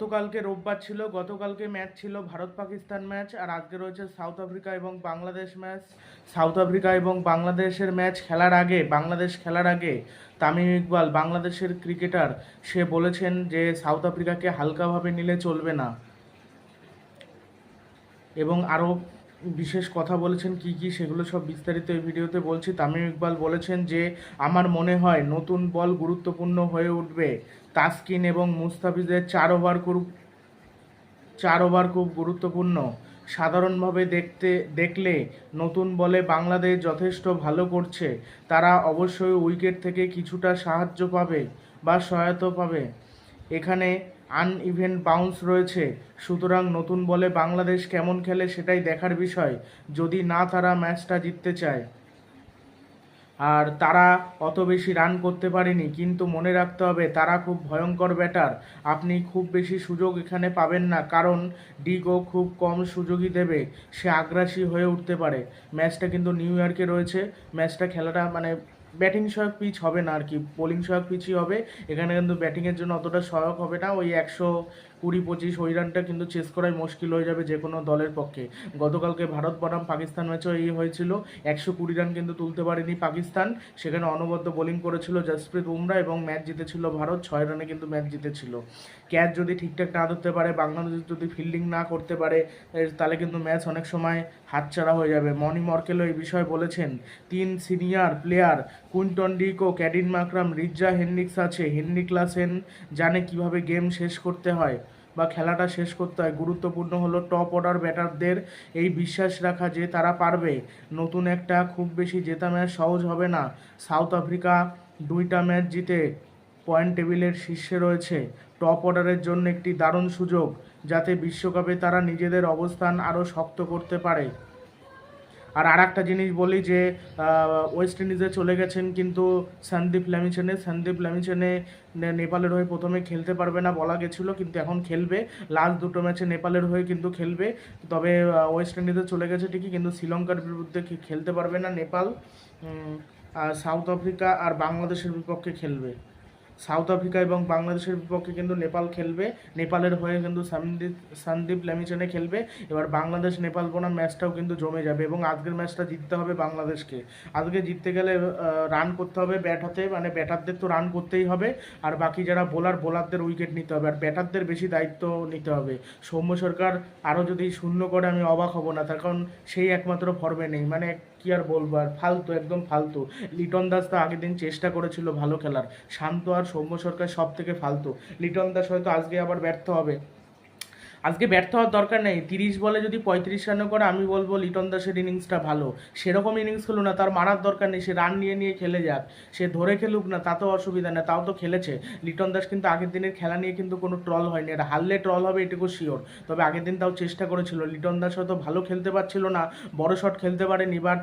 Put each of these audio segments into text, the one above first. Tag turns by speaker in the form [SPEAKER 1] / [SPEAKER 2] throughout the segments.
[SPEAKER 1] গতকালকে রোববার ছিল, গতকালকে ম্যাচ ছিল ভারত পাকিস্তান ম্যাচ আর আজকে রয়েছে সাউথ আফ্রিকা এবং বাংলাদেশ ম্যাচ। সাউথ আফ্রিকা এবং বাংলাদেশের ম্যাচ খেলার আগে, বাংলাদেশ খেলার আগে তামিম ইকবাল, বাংলাদেশের ক্রিকেটার, সে বলেছেন যে সাউথ আফ্রিকাকে হালকাভাবে নিলে চলবে না। এবং আরও বিশেষ কথা বলেছেন, কি কি সেগুলো সব বিস্তারিত এই ভিডিওতে বলছি। তামিম ইকবাল বলেছেন যে, আমার মনে হয় নতুন বল গুরুত্বপূর্ণ হয়ে উঠবে। তাসকিন এবং মুস্তাফিজের চার ওভার খুব, চার ওভার খুব গুরুত্বপূর্ণ। সাধারণভাবে দেখতে, দেখলে নতুন বলে বাংলাদেশ যথেষ্ট ভালো করছে। তারা অবশ্যই উইকেট থেকে কিছুটা সাহায্য পাবে বা সহায়তা পাবে। এখানে আনইভেন বাউন্স রয়েছে। সুতরাং নতুন বলে বাংলাদেশ কেমন খেলে সেটাই দেখার বিষয়, যদি না তারা ম্যাচটা জিততে চায়। আর তারা অত বেশি রান করতে পারেনি, কিন্তু মনে রাখতে হবে, তারা খুব ভয়ঙ্কর ব্যাটার। আপনি খুব বেশি সুযোগ এখানে পাবেন না, কারণ ডিগো খুব কম সুযোগই দেবে, সে আগ্রাসী হয়ে উঠতে পারে। ম্যাচটা কিন্তু নিউ ইয়র্কে রয়েছে। ম্যাচটা খেলাটা মানে ব্যাটিং সহায়ক পিচ হবে না আর কি। বোলিং সহায়ক পিচই হবে। এখানে কিন্তু ব্যাটিংয়ের জন্য অতটা সহায়ক হবে না। ওই একশো কুড়ি পঁচিশ ওই রানটা কিন্তু চেস করাই মুশকিল হয়ে যাবে যে কোনো দলের পক্ষে। গতকালকে ভারত বনাম পাকিস্তান ম্যাচও এই হয়েছিল। একশো কুড়ি রান কিন্তু তুলতে পারেনি পাকিস্তান। সেখানে অনবদ্য বোলিং করেছিল জসপ্রীত বুমরা এবং ম্যাচ জিতেছিল ভারত। ছয় রানে কিন্তু ম্যাচ জিতেছিল। ক্যাচ যদি ঠিকঠাক না ধরতে পারে, বাংলাদেশ যদি ফিল্ডিং না করতে পারে তাহলে কিন্তু ম্যাচ অনেক সময় হাতছাড়া হয়ে যাবে। মনি মর্কেলও এই বিষয়ে বলেছেন, তিন senior player Quinton de Kock, Aiden Markram, Reeza Hendricks আছে। হেনরিক লাসেন জানে কীভাবে গেম শেষ করতে হয়। বা খেলাটা শেষ করতে হয়। গুরুত্বপূর্ণ হলো টপ অর্ডার ব্যাটারদের এই বিশ্বাস রাখা যে তারা পারবে। নতুন একটা খুব বেশি জেতা ম্যাচ সহজ হবে না। সাউথ আফ্রিকা দুইটা ম্যাচ জিতে পয়েন্ট টেবিলের শীর্ষে রয়েছে। টপ অর্ডারের জন্য একটি দারুণ সুযোগ, যাতে বিশ্বকাপে তারা নিজেদের অবস্থান আরও শক্ত করতে পারে। আর আর একটা জিনিস বলি যে ওয়েস্ট ইন্ডিজে চলে গেছেন কিন্তু সন্দীপ ল্যামিচেনে সন্দীপ ল্যামিচেনে নেপালের হয়ে প্রথমে খেলতে পারবে না বলা গেছিল, কিন্তু এখন খেলবে। লাস্ট দুটো ম্যাচে নেপালের হয়ে কিন্তু খেলবে। তবে ওয়েস্ট ইন্ডিজে চলে গেছে ঠিকই, কিন্তু শ্রীলঙ্কার বিরুদ্ধে খেলতে পারবে না নেপাল। আর সাউথ আফ্রিকা আর বাংলাদেশের বিপক্ষে খেলবে। সাউথ আফ্রিকা এবং বাংলাদেশের বিপক্ষে কিন্তু নেপাল খেলবে। নেপালের হয়ে কিন্তু সন্দীপ সন্দীপ ল্যামিচেনে খেলবে। এবার বাংলাদেশ, নেপাল বনাম ম্যাচটাও কিন্তু জমে যাবে এবং আজকের ম্যাচটা জিততে হবে বাংলাদেশকে। আজকে জিততে গেলে রান করতে হবে ব্যাট হাতে মানে ব্যাটারদের তো রান করতেই হবে। আর বাকি যারা বোলার বোলারদের উইকেট নিতে হবে। আর ব্যাটারদের বেশি দায়িত্ব নিতে হবে। সৌম্য সরকার আরও যদি শূন্য করে, আমি অবাক হব না। তার কারণ সেই একমাত্র ফর্মে নেই। মানে কি আর বলব, আর ফালতু, একদম ফালতু। লিটন দাস তো আগের দিন চেষ্টা করেছিল ভালো খেলার। শান্ত আর সৌম্য সরকার সব থেকে ফালতু। লিটন দাস হয়তো আজকে আবার ব্যর্থ হবে। আজকে ব্যর্থ হওয়ার দরকার নেই। তিরিশ বলে যদি পঁয়ত্রিশ রানও করে, আমি বলব লিটন দাসের ইনিংসটা ভালো। সেরকম ইনিংস খেলো না, তার মারার দরকার নেই। সে রান নিয়ে নিয়ে খেলে যাক। সে ধরে খেলুক না, তাতেও অসুবিধা নেই, তাও তো খেলেছে। লিটন দাস কিন্তু আগের দিনের খেলা নিয়ে কিন্তু কোনো ট্রল হয়নি। এটা হারলে ট্রল হবে এটুকু শিওর তবে আগের দিন তাও চেষ্টা করেছিল। লিটন দাস হয়তো ভালো খেলতে পারছিল না, বড় শট খেলতে পারেনি বাট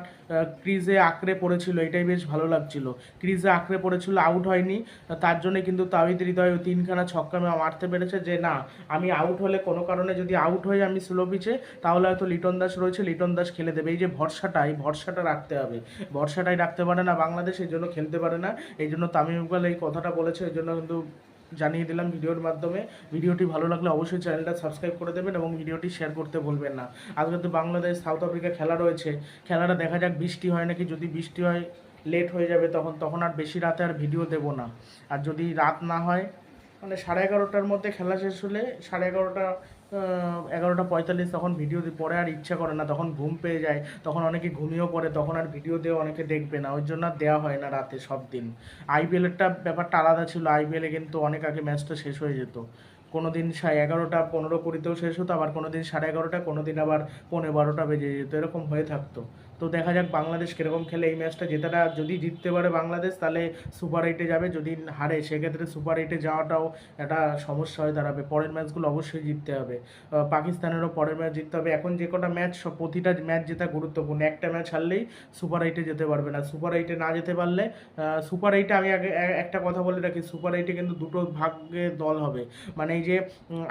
[SPEAKER 1] ক্রিজে আঁকড়ে পড়েছিল। এটাই বেশ ভালো লাগছিল। ক্রিজে আঁকড়ে পড়েছিল আউট হয়নি। তার জন্য কিন্তু তাহিদ হৃদয় তিনখানা ছক্কা মারতে পেরেছে যে, না, আমি আউট হলে কোনো কারণে যদি আউট হয়ে আমি স্লো পিচে তাহলে হয়তো লিটন দাস রয়েছে, লিটন দাস খেলে দেবে। এই যে ভরসাটা এই ভরসাটা রাখতে হবে। ভরসাটাই রাখতে পারে না বাংলাদেশ, এই জন্য খেলতে পারে না। এই জন্য তামিম ইকবাল এই কথাটা বলেছে, এই জন্য কিন্তু জানিয়ে দিলাম ভিডিওর মাধ্যমে। ভিডিওটি ভালো লাগলে অবশ্যই চ্যানেলটা সাবস্ক্রাইব করে দেবেন এবং ভিডিওটি শেয়ার করতে ভুলবেন না। আজকে তো বাংলাদেশ সাউথ আফ্রিকা খেলা রয়েছে। খেলাটা দেখা যাক বৃষ্টি হয় নাকি। যদি বৃষ্টি হয় লেট হয়ে যাবে তখন তখন আর বেশি রাতে আর ভিডিও দেবো না। আর যদি রাত না হয় মানে সাড়ে এগারোটার মধ্যে খেলা শেষ হলে সাড়ে এগারোটা এগারোটা পঁয়তাল্লিশ তখন ভিডিও পরে আর ইচ্ছা করে না, তখন ঘুম পেয়ে যায়, তখন অনেকে ঘুমিয়েও পড়ে, তখন আর ভিডিও দিয়ে অনেকে দেখবে না, ওই জন্য আর দেওয়া হয় না রাতে সব দিন। আইপিএলেরটা ব্যাপারটা আলাদা ছিল আইপিএলে কিন্তু অনেক আগে ম্যাচটা শেষ হয়ে যেত। কোনো দিন সাড়ে এগারোটা পনেরো কুড়িতেও শেষ হতো, আবার কোনো দিন সাড়ে এগারোটা কোনো দিন আবার পনেরো বারোটা বেজে যেত, এরকম হয়ে থাকতো। তো দেখা যাক বাংলাদেশ কীরকম খেলে এই ম্যাচটা। জেতাটা যদি জিততে পারে বাংলাদেশ, তাহলে সুপার এইটে যাবে। যদি হারে, সেক্ষেত্রে সুপার এইটে যাওয়াটাও একটা সমস্যা হয়ে দাঁড়াবে। পরের ম্যাচগুলো অবশ্যই জিততে হবে। পাকিস্তানেরও পরের ম্যাচ জিততে হবে। এখন যে কটা ম্যাচ প্রতিটা ম্যাচ জেতা গুরুত্বপূর্ণ। একটা ম্যাচ হারলেই সুপার এইটে যেতে পারবে না। সুপার এইটে না যেতে পারলে সুপার এইটে আমি আগে একটা কথা বলে রাখি। সুপার এইটে কিন্তু দুটো ভাগে দল হবে। মানে এই যে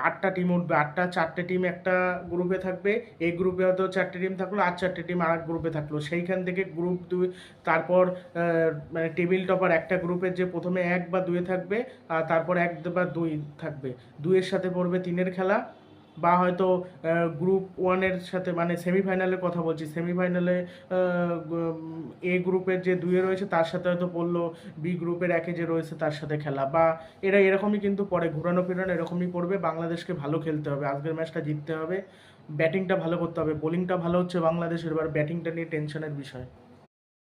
[SPEAKER 1] আটটা টিম উঠবে। আটটা, চারটে টিম একটা গ্রুপে থাকবে। এই গ্রুপে হয়তো চারটে টিম থাকল, আর চারটে টিম আর এক গ্রুপে থাকল। সেইখান থেকে গ্রুপ দুই, তারপর মানে টেবিল টপার একটা গ্রুপের যে প্রথমে এক বা দুয়ে থাকবে, আর তারপর এক বা দুই থাকবে। দুইয়ের সাথে পড়বে তিনের খেলা, বা হয়তো গ্রুপ ওয়ানের সাথে মানে সেমিফাইনালের কথা বলছি। সেমিফাইনালে এ গ্রুপের যে দুয়ে রয়েছে, তার সাথে হয়তো পড়ল বি গ্রুপের একে যে রয়েছে, তার সাথে খেলা। বা এরা এরকমই কিন্তু পরে ঘুরানো ফেরানো এরকমই পড়বে। বাংলাদেশকে ভালো খেলতে হবে, আজকের ম্যাচটা জিততে হবে। ব্যাটিংটা ভালো করতে হবে বোলিংটা ভালো হচ্ছে বাংলাদেশের এবার ব্যাটিংটা নিয়ে টেনশনের বিষয়।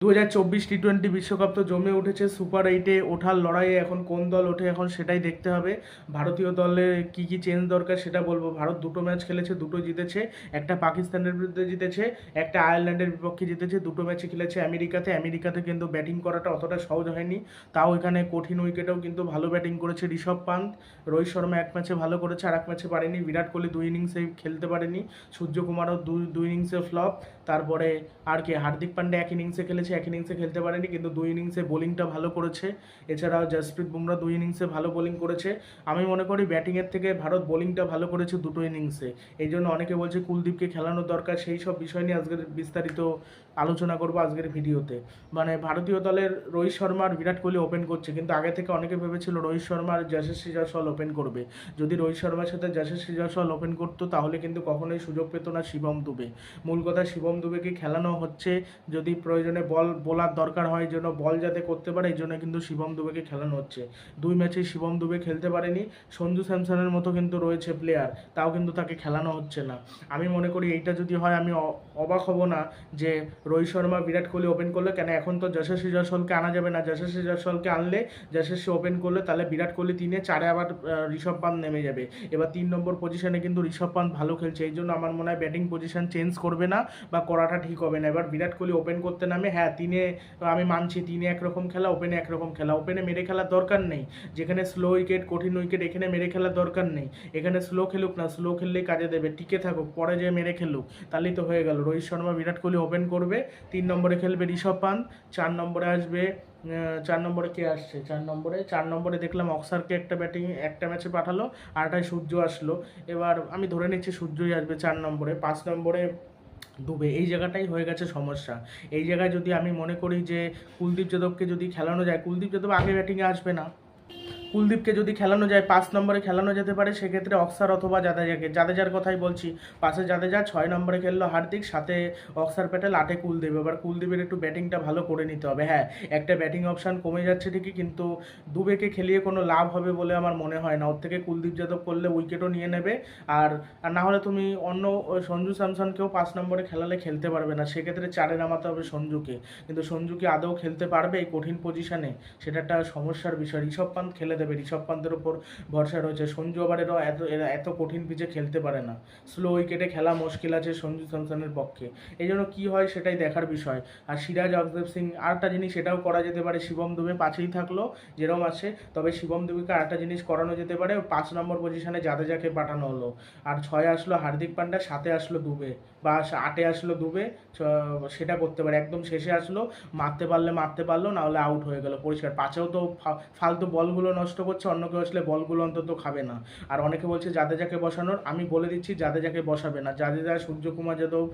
[SPEAKER 1] দু হাজার চব্বিশ টি টোয়েন্টি বিশ্বকাপ তো জমে উঠেছে, সুপার এইটে ওঠার লড়াইয়ে এখন কোন দল ওঠে এখন সেটাই দেখতে হবে। ভারতীয় দলে কি কি চেঞ্জ দরকার সেটা বলব। ভারত দুটো ম্যাচ খেলেছে, দুটো জিতেছে, একটা পাকিস্তানের বিরুদ্ধে জিতেছে, একটা আয়ারল্যান্ডের বিপক্ষে জিতেছে, দুটো ম্যাচে খেলেছে আমেরিকাতে। আমেরিকাতে কিন্তু ব্যাটিং করাটা অতটা সহজ হয়নি। তাও এখানে কঠিন উইকেটেও কিন্তু ভালো ব্যাটিং করেছে ঋষভ পান্ত। রোহিত শর্মা এক ম্যাচে ভালো করেছে, আর এক ম্যাচে পারেনি। বিরাট কোহলি দুই ইনিংসে খেলতে পারেনি। সূর্যকুমারও দুই দুই ইনিংসে ফ্লপ তারপরে আর কে, হার্দিক পান্ডে এক ইনিংসে খেলেছে, এক ইনিংসে খেলতে পারেনি, কিন্তু দুই ইনিংসে বোলিংটা ভালো করেছে। এছাড়াও জসপ্রীত বুমরা দুই ইনিংসে ভালো বোলিং করেছে। আমি মনে করি ব্যাটিংয়ের থেকে ভারত বোলিংটা ভালো করেছে দুটো ইনিংসে এই জন্য অনেকে বলছে কুলদীপকে খেলানো দরকার, সেই সব বিষয় নিয়ে আজকের বিস্তারিত আলোচনা করব আজকের ভিডিওতে। মানে ভারতীয় দলের রোহিত শর্মা আর বিরাট কোহলি ওপেন করছে, কিন্তু আগে থেকে অনেকে ভেবেছিল রোহিত শর্মা আর যশস্বী জয়সওয়াল ওপেন করবে। যদি রোহিত শর্মার সাথে যশস্বী জয়সওয়াল ওপেন করতো, তাহলে কিন্তু কখনোই সুযোগ পেত না শিবম দুবে। মূল কথা শিবম দুবেকে খেলানো হচ্ছে। যদি প্রয়োজনে বল, বোলার দরকার হয় জন্য বল যাতে করতে পারে, এই জন্য কিন্তু শিবম দুবেকে খেলানো হচ্ছে। দুই ম্যাচে শিবম দুবে খেলতে পারেনি, সঞ্জু স্যামসনের মতো কিন্তু রয়েছে প্লেয়ার তাও কিন্তু তাকে খেলানো হচ্ছে না। আমি মনে করি এইটা যদি হয়, আমি অবাক হব না যে রোহিত শর্মা, বিরাট কোহলি ওপেন করলে, কেন এখন তো যশস্বী জয়সওয়ালকে আনা যাবে না। যশস্বী জয়সওয়ালকে আনলে, যশস্বী ওপেন করলে, তাহলে বিরাট কোহলি তিনে চারে আবার ঋষভ পান্ত নেমে যাবে। এবার তিন নম্বর পজিশনে কিন্তু ঋষভ পান্ত ভালো খেলছে, এই জন্য আমার মনে হয় ব্যাটিং পজিশন চেঞ্জ করবে না, বা করাটা ঠিক হবে না। এবার বিরাট কোহলি ওপেন করতে নামে হ্যাঁ তিনে, আমি মানছি তিনে একরকম খেলা ওপেনে একরকম খেলা। ওপেনে মেরে খেলার দরকার নেই। যেখানে স্লো উইকেট কঠিন উইকেট এখানে মেরে খেলার দরকার নেই। এখানে স্লো খেলুক না স্লো খেললেই কাজে দেবে। টিকে থাকুক, পরে যে মেরে খেলুক, তাহলেই তো হয়ে গেল। রোহিত শর্মা বিরাট কোহলি ওপেন করবে, তিন নম্বরে খেলবে ঋষভ পান্ত, চার নম্বরে আসবে চার নম্বরে কে আসছে? চার নম্বরে চার নম্বরে দেখলাম অক্সারকে একটা ব্যাটিং একটা ম্যাচে পাঠালো আরটায় সূর্য আসলো। এবার আমি ধরে নিচ্ছি সূর্যই আসবে চার নম্বরে। পাঁচ নম্বরে ডুবে। এই জায়গাটাই হয়ে গেছে সমস্যা। এই জায়গায় যদি আমি মনে করি যে কুলদীপ যাদবকে যদি খেলানো যায়, কুলদীপ যাদব আগে ব্যাটিংয়ে আসবে না। কুলদীপকে যদি খেলানো যায়, পাঁচ নম্বরে খেলানো যেতে পারে, সেক্ষেত্রে অক্সার অথবা জাদেজাকে। জাদেজার কথাই বলছি, পাশে জাদেজা ছয় নম্বরে খেললো হার্দিক, সাথে অক্সার প্যাটেল আটে কুলদীপ। এবার কুলদীপের একটু ব্যাটিংটা ভালো করে নিতে হবে। হ্যাঁ একটা ব্যাটিং অপশান কমে যাচ্ছে ঠিকই, কিন্তু দুবেকে খেলিয়ে কোনো লাভ হবে বলে আমার মনে হয় না। ওর থেকে কুলদীপ যাদব করলে উইকেটও নিয়ে নেবে। আর না হলে তুমি অন্য সঞ্জু স্যামসনকেও পাঁচ নম্বরে খেলালে খেলতে পারবে না। সেক্ষেত্রে চারে নামাতে হবে সঞ্জুকে। কিন্তু সঞ্জু কি আদৌ খেলতে পারবে এই কঠিন পজিশনে সেটা একটা সমস্যার বিষয়। ঋষভ পান্ত খেলে দেবে ঋষভ পান্তের উপর ভরসা রয়েছে। সঞ্জু আবার এরও এত, এরা এত কঠিন পিচে খেলতে পারে না। স্লো উইকেটে খেলা মুশকিল আছে সঞ্জু স্যামসনের পক্ষে। এই জন্য কী হয় সেটাই দেখার বিষয়। আর সিরাজ অকদেব সিং, আরেকটা জিনিস সেটাও করা যেতে পারে। শিবম দুবে পাঁচেই থাকল যেরকম আছে, তবে শিবম দুবেকে আরেকটা জিনিস করানো যেতে পারে। পাঁচ নম্বর পজিশনে জাদেজাকে পাঠানো হলো। আর ছয় আসলো হার্দিক পান্ডা সাথে আসলো দুবে। বা আটে আসলো ছ- সেটা করতে পারে। একদম শেষে আসলো, মারতে পারলে মারতে পারল, না হলে আউট হয়ে গেল, পরিষ্কার। পাঁচেও তো ফালতু বলগুলো নষ্ট করছে, অন্য কেউ আসলে বলগুলো অন্তত খাবে না। আর অনেকে বলছে জাদেজাকে বসানোর, আমি বলে দিচ্ছি জাদেজাকে বসাবে না। জাদেজা সূর্যকুমার যাদব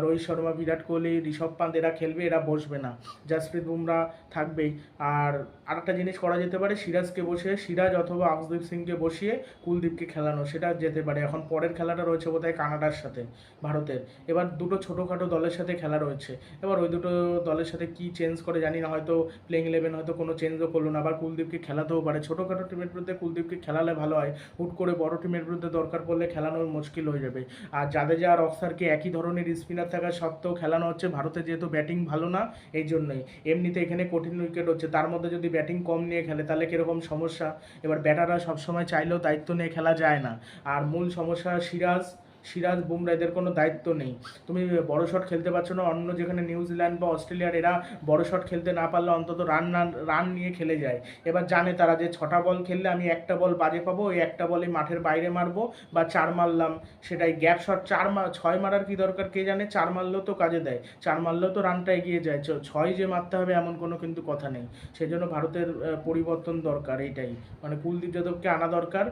[SPEAKER 1] রোহিত শর্মা, বিরাট কোহলি, ঋষভ পান্ত এরা খেলবে, এরা বসবে না। জাসপ্রীত বুমরা থাকবেই। আর আরেকটা জিনিস করা যেতে পারে, সিরাজকে বসিয়ে, সিরাজ অথবা আকসদীপ সিংকে বসিয়ে কুলদীপকে খেলানো, সেটা যেতে পারে। এখন পরের খেলাটা রয়েছে বোধহয় কানাডার সাথে, ভারতের। এবার দুটো ছোটোখাটো দলের সাথে খেলা রয়েছে। এবার ওই দুটো দলের সাথে কি চেঞ্জ করে জানি না, হয়তো প্লেইং ইলেভেন হয়তো কোনো চেঞ্জও করল না। আবার কুলদীপকে খেলাতেও পারে। ছোটোখাটো টিমের বিরুদ্ধে কুলদীপকে খেলালে ভালো হয়। হুট করে বড় টিমের বিরুদ্ধে দরকার পড়লে খেলানো মুশকিল হয়ে যাবে। আর জাদেজা আর অক্সারকে একই ধরনের স্পিনার থাকা সত্ত্বেও খেলানো হচ্ছে, ভারতে যেহেতু ব্যাটিং ভালো না, এই জন্যই। এমনিতে এখানে কঠিন উইকেট হচ্ছে। তার মধ্যে যদি ব্যাটিং কম নিয়ে খেলে, তাহলে কীরকম সমস্যা? এবার ব্যাটাররা সবসময় চাইলেও দায়িত্ব নিয়ে খেলা যায় না। আর মূল সমস্যা সিরাজ সিরাজ বুমরা, এদের কোনো দায়িত্ব নেই। তুমি বড় শট খেলতে পারছ না, অন্য যেখানে নিউজিল্যান্ড বা অস্ট্রেলিয়ার এরা বড় শট খেলতে না পারলে অন্তত রান রান নিয়ে খেলে যায়। এবার জানে তারা যে ছটা বল খেললে আমি একটা বল বাজে পাবো, ওই একটা বলে মাঠের বাইরে মারবো বা চার মারলাম। সেটাই গ্যাপ শট চার মা, ছয় মারার কি দরকার কে জানে? চার মারলেও তো কাজে দেয়। চার মারলেও তো রানটা এগিয়ে যায়। ছয় যে মারতে হবে এমন কোনো কিন্তু কথা নেই। সেই জন্য ভারতের পরিবর্তন দরকার এইটাই। মানে কুলদীপ যাদবকে আনা দরকার।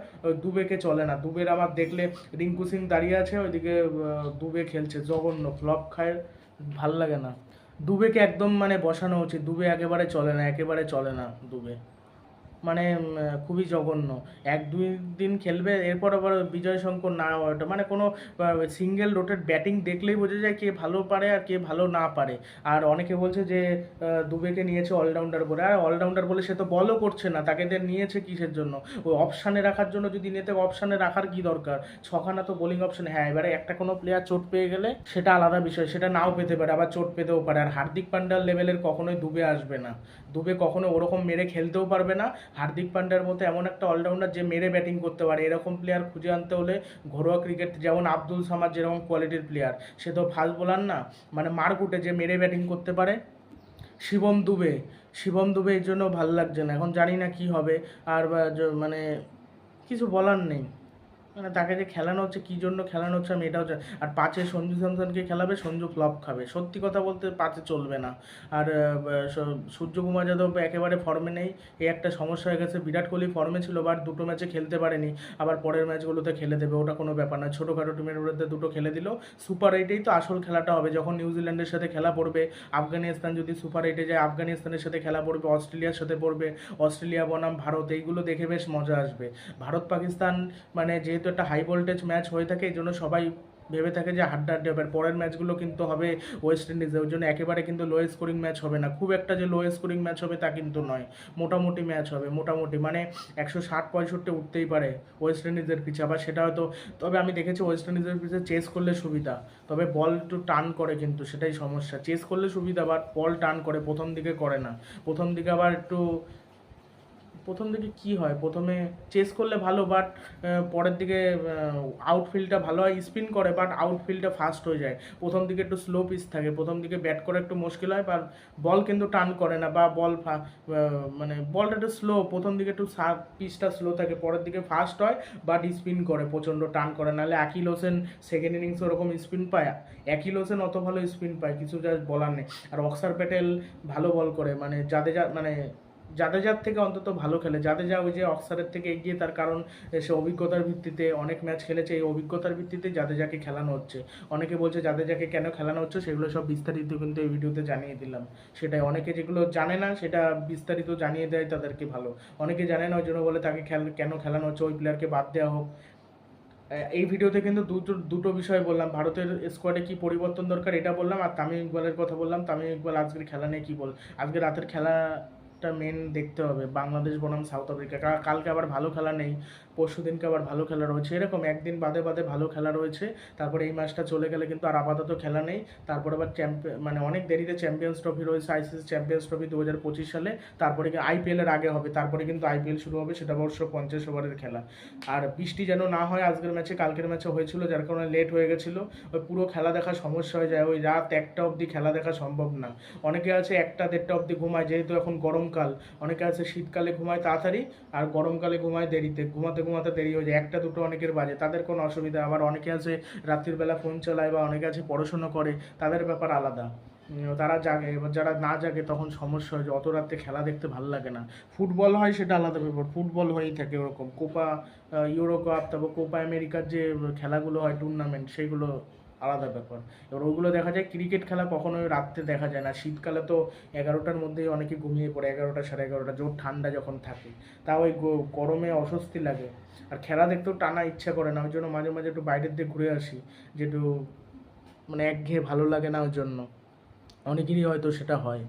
[SPEAKER 1] দুবেকে চলে না। দুবের আমার দেখলে রিঙ্কু সিং দাঁড়িয়ে আছে, ওইদিকে দুবে খেলছে, জঘন্য ফ্লপ খায়, ভালো লাগে না। দুবেকে একদম মানে বসানো উচিত, দুবে একেবারে চলে না, একেবারে চলে না দুবে। মানে খুবই জঘন্য। এক দুই দিন খেলবে, এরপর আবার বিজয় শঙ্কর না ওটা মানে কোনো সিঙ্গেল রোটেট ব্যাটিং দেখলেই বোঝা যায় কে ভালো পারে আর কে ভালো না পারে। আর অনেকে বলছে যে দুবেকে নিয়েছে অলরাউন্ডার বলে। আর অলরাউন্ডার বলে সে তো বলও করছে না, তাকে নিয়েছে কিসের জন্য? ওই অপশানে রাখার জন্য যদি নিতে অপশানে রাখার কি দরকার? ছখানা তো বোলিং অপশন হ্যাঁ এবারে একটা কোনো প্লেয়ার চোট পেয়ে গেলে সেটা আলাদা বিষয়, সেটা নাও পেতে পারে, আবার চোট পেতেও পারে। আর হার্দিক পান্ডার লেভেলের কখনোই দুবে আসবে না। দুবে কখনো ওরকম মেরে খেলতেও পারবে না হার্দিক পান্ডার মতো এমন একটা অলরাউন্ডার যে মেরে ব্যাটিং করতে পারে। এরকম প্লেয়ার খুঁজে আনতে হলে ঘরোয়া ক্রিকেট যেমন আব্দুল সামাদ যেরকম কোয়ালিটির প্লেয়ার সে তো ফাস্ট বোলার না। মানে মারকুটে যে মেরে ব্যাটিং করতে পারে, শিবম দুবে। শিবম দুবে এর জন্য ভালো লাগছে না। এখন জানি না কি হবে। আর মানে কিছু বলার নেই। মানে তাকে যে খেলানো হচ্ছে কী জন্য খেলানো হচ্ছে আমি এটাও আর পাঁচে সঞ্জু স্যামসনকে খেলাবে সঞ্জু ফ্লপ খাবে। সত্যি কথা বলতে পাঁচে চলবে না। আর আহ, স- সূর্যকুমার যাদব একেবারে ফর্মে নেই। এই একটা সমস্যা হয়ে গেছে। বিরাট কোহলি ফর্মে ছিল বাট দুটো ম্যাচে খেলতে পারেনি। আবার পরের ম্যাচগুলোতে খেলে দেবে। ওটা কোনো ব্যাপার না ছোটোখাটো টিমের বিরুদ্ধে দুটো খেলে দিল। সুপার এইটেই তো আসল খেলাটা হবে। যখন নিউজিল্যান্ডের সাথে খেলা পড়বে আফগানিস্তান যদি সুপার এইটে যায় আফগানিস্তানের সাথে খেলা পড়বে অস্ট্রেলিয়ার সাথে পড়বে অস্ট্রেলিয়া বনাম ভারত এইগুলো দেখে বেশ মজা আসবে। ভারত পাকিস্তান মানে যেহেতু একটা হাই ভোল্টেজ ম্যাচ হয়ে থাকে, এই জন্য সবাই ভেবে থাকে যে হাড্ডা হাড্ডি হবে। পরের ম্যাচগুলো কিন্তু হবে ওয়েস্ট ইন্ডিজে ওই জন্য একেবারে কিন্তু লো স্কোরিং ম্যাচ হবে না। খুব একটা যে লো স্কোরিং ম্যাচ হবে তা কিন্তু নয়। মোটামুটি ম্যাচ হবে, মোটামুটি। মানে একশো ষাট, পঁয়ষট্টি উঠতেই পারে ওয়েস্ট ইন্ডিজের পিছে আবার সেটা হয়তো, তবে আমি দেখেছি ওয়েস্ট ইন্ডিজের পিছে চেস করলে সুবিধা। তবে বল একটু টান করে কিন্তু, সেটাই সমস্যা। চেস করলে সুবিধা বাট বল টান করে, প্রথম দিকে করে না। প্রথম দিকে আবার একটু প্রথম দিকে কি হয়? প্রথমে চেস করলে ভালো বাট পরের দিকে আউটফিল্ডটা ভালো হয় স্পিন করে বাট আউটফিল্ডটা ফাস্ট হয়ে যায়। প্রথম দিকে একটু স্লো পিচ থাকে, প্রথম দিকে ব্যাট করা একটু মুশকিল হয় বা বল কিন্তু টান করে না, বা বল মানে বলটা একটু স্লো প্রথম দিকে একটু পিচটা স্লো থাকে, পরের দিকে ফাস্ট হয় বাট স্পিন করে, প্রচণ্ড টান করে। নাহলে আকিল হোসেন সেকেন্ড ইনিংস ওরকম স্পিন পায় আকিল হোসেন অত ভালো স্পিন পায়, কিছু যা বলার নেই। আর অক্সার প্যাটেল ভালো বল করে মানে যাদের যা মানে জাদেজার থেকে অন্তত ভালো খেলে। জাদেজা ওই যে অক্সারের থেকে এগিয়ে তার কারণ সে অভিজ্ঞতার ভিত্তিতে অনেক ম্যাচ খেলেছে। এই অভিজ্ঞতার ভিত্তিতে জাদেজাকে খেলানো হচ্ছে। অনেকে বলছে জাদেজাকে কেন খেলানো হচ্ছে? সেগুলো সব বিস্তারিত কিন্তু এই ভিডিওতে জানিয়ে দিলাম। সেটাই অনেকে যেগুলো জানে না, সেটা বিস্তারিত জানিয়ে দেয় তাদেরকে ভালো। অনেকে জানে না ওই জন্য বলে তাকে খেল, কেন খেলানো হচ্ছে? ওই প্লেয়ারকে বাদ দেওয়া হোক। এই ভিডিওতে কিন্তু দুটো দুটো বিষয় বললাম। ভারতের স্কোয়াডে কি পরিবর্তন দরকার? এটা বললাম। আর তামিম ইকবালের কথা বললাম। তামিম ইকবাল আজকের খেলা নিয়ে কী বল, আজকে রাতের খেলাটা মেন দেখতে হবে। বাংলাদেশ বনাম সাউথ আফ্রিকা কালকে আবার ভালো খেলা নেই। পরশু দিনকে আবার ভালো খেলা রয়েছে। এরকম একদিন বাদে বাদে ভালো খেলা রয়েছে। তারপরে এই ম্যাচটা চলে গেলে কিন্তু আর আপাতত খেলা নেই। তারপরে আবার চ্যাম্পিয়ন মানে অনেক দেরিতে চ্যাম্পিয়ন্স ট্রফি রয়েছে আইসিসি চ্যাম্পিয়ন্স ট্রফি দু হাজার পঁচিশ সালে। তারপরে আইপিএল এর আগে হবে। তারপরে কিন্তু আইপিএল শুরু হবে, সেটা অবশ্য পঞ্চাশ ওভারের খেলা। আর বৃষ্টি যেন না হয়, আজকের ম্যাচে, কালকের ম্যাচে হয়েছিল, যার কারণে লেট হয়ে গেছিল। ওই পুরো খেলা দেখা সমস্যা হয়ে যায়। ওই রাত একটা অবধি খেলা দেখা সম্ভব না। অনেকে আছে একটা, দেড়টা অবধি ঘুমায়, যেহেতু এখন গরমকাল। অনেকে আছে শীতকালে ঘুমায় তাড়াতাড়ি, আর গরমকালে ঘুমায় দেরিতে। ঘুমাতে ঘুমাতে দেরি হয়ে যায়। একটা, দুটো অনেকের বাজে। তাদের কোনো অসুবিধা। আবার অনেকে আছে রাত্রিবেলা ফোন চালায় বা অনেকে আছে পড়াশুনো করে, তাদের ব্যাপার আলাদা। তারা জাগে, এবার যারা না জাগে তখন সমস্যা হয় যে, অত রাত্রে খেলা দেখতে ভালো লাগে না। ফুটবল হয় সেটা আলাদা ব্যাপার। ফুটবল হয়েই থাকে ওরকম। Copa Euro Cup Euro Cup তারপর কোপা আমেরিকার যে খেলাগুলো হয় টুর্নামেন্ট সেগুলো আলাদা ব্যাপার। এবার ওগুলো দেখা যায় ক্রিকেট খেলা কখনোই রাত্রে দেখা যায় না। শীতকালে তো এগারোটার মধ্যেই অনেকে ঘুমিয়ে পড়ে, এগারোটা সাড়ে এগারোটা, জোর ঠান্ডা যখন থাকে। তাও ওই গরমে অস্বস্তি লাগে। আর খেলা দেখতেও টানা ইচ্ছা করে না, ওই জন্য মাঝে মাঝে একটু বাইরের দিকে ঘুরে আসি যেটু মানে একঘেয়ে ভালো লাগে না ওর জন্য। অনেকেরই হয়তো সেটা হয়।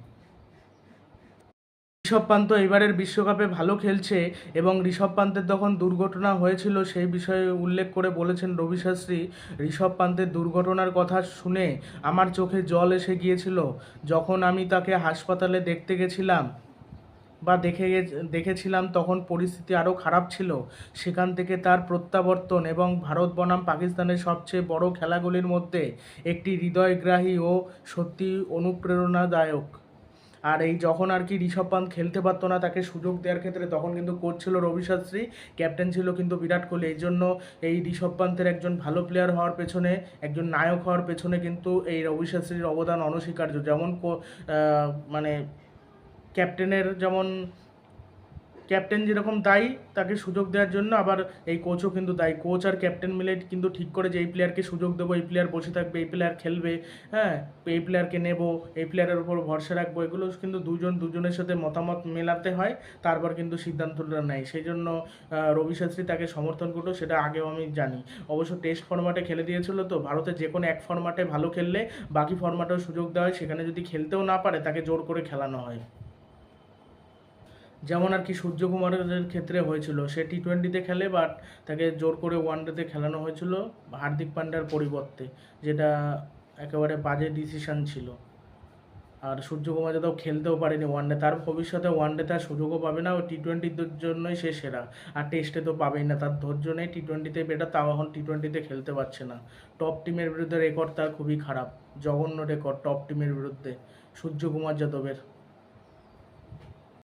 [SPEAKER 1] ঋষভ পান্ত এবারের বিশ্বকাপে ভালো খেলছে এবং ঋষভ পান্তের যখন দুর্ঘটনা হয়েছিল, সেই বিষয়ে উল্লেখ করে বলেছেন রবি শাস্ত্রী, ঋষভ পান্তের দুর্ঘটনার কথা শুনে আমার চোখে জল এসে গিয়েছিল। যখন আমি তাকে হাসপাতালে দেখতে গেছিলাম বা দেখে দেখেছিলাম, তখন পরিস্থিতি আরও খারাপ ছিল। সেখান থেকে তার প্রত্যাবর্তন এবং ভারত বনাম পাকিস্তানের সবচেয়ে বড় খেলাগুলির মধ্যে একটি হৃদয়গ্রাহী ও সত্যি অনুপ্রেরণাদায়ক। আর এই যখন আর কি ঋষভ পান্ত খেলতে পারতো না তাকে সুযোগ দেওয়ার ক্ষেত্রে, তখন কিন্তু কোচ ছিল রবি শাস্ত্রী ক্যাপ্টেন ছিল কিন্তু বিরাট কোহলি। এই জন্য এই ঋষভ পান্তের একজন ভালো প্লেয়ার হওয়ার পেছনে, একজন নায়ক হওয়ার পেছনে কিন্তু এই রবি শাস্ত্রীর অবদান অনস্বীকার্য। যেমন মানে ক্যাপ্টেনের যেমন ক্যাপ্টেন যেরকম দায়ী, তাকে সুযোগ দেওয়ার জন্য আবার এই কোচও কিন্তু দায়ী। কোচ আর ক্যাপ্টেন মিলে কিন্তু ঠিক করে যে এই প্লেয়ারকে সুযোগ দেবো, এই প্লেয়ার বসে থাকবে, এই প্লেয়ার খেলবে হ্যাঁ? এই প্লেয়ারকে নেব, এই প্লেয়ারের উপর ভরসা রাখব, এগুলো কিন্তু দুজন, দুজনের সাথে মতামত মেলাতে হয়, তারপর কিন্তু সিদ্ধান্তটা নেয়। সেই জন্য রবি শাস্ত্রী তাকে সমর্থন করল, সেটা আগেও আমি জানি। অবশ্য টেস্ট ফরম্যাটে খেলে দিয়েছিল তো, ভারতে যে কোনো এক ফরম্যাটে ভালো খেললে বাকি ফরম্যাটেও সুযোগ দেওয়া হয়, সেখানে যদি খেলতেও না পারে, তাকে জোর করে খেলানো হয়। যেমন আর কি সূর্যকুমারের ক্ষেত্রে হয়েছিল, সে টি টোয়েন্টিতে খেলে বাট তাকে জোর করে ওয়ানডেতে খেলানো হয়েছিল হার্দিক পান্ডার পরিবর্তে, যেটা একেবারে বাজে ডিসিশন ছিল। আর সূর্যকুমার যাদব খেলতেও পারেনি ওয়ানডে তার ভবিষ্যতে ওয়ানডেতে তার সুযোগও পাবে না, ও টি টোয়েন্টির জন্যই সে সেরা। আর টেস্টে তো পাবেই না, তার ধৈর্য নেই টি টোয়েন্টিতে বেটার তাও এখন টি টোয়েন্টিতে খেলতে পারছে না। টপ টিমের বিরুদ্ধে রেকর্ড তার খুবই খারাপ, জঘন্য রেকর্ড টপ টিমের বিরুদ্ধে, সূর্যকুমার যাদবের।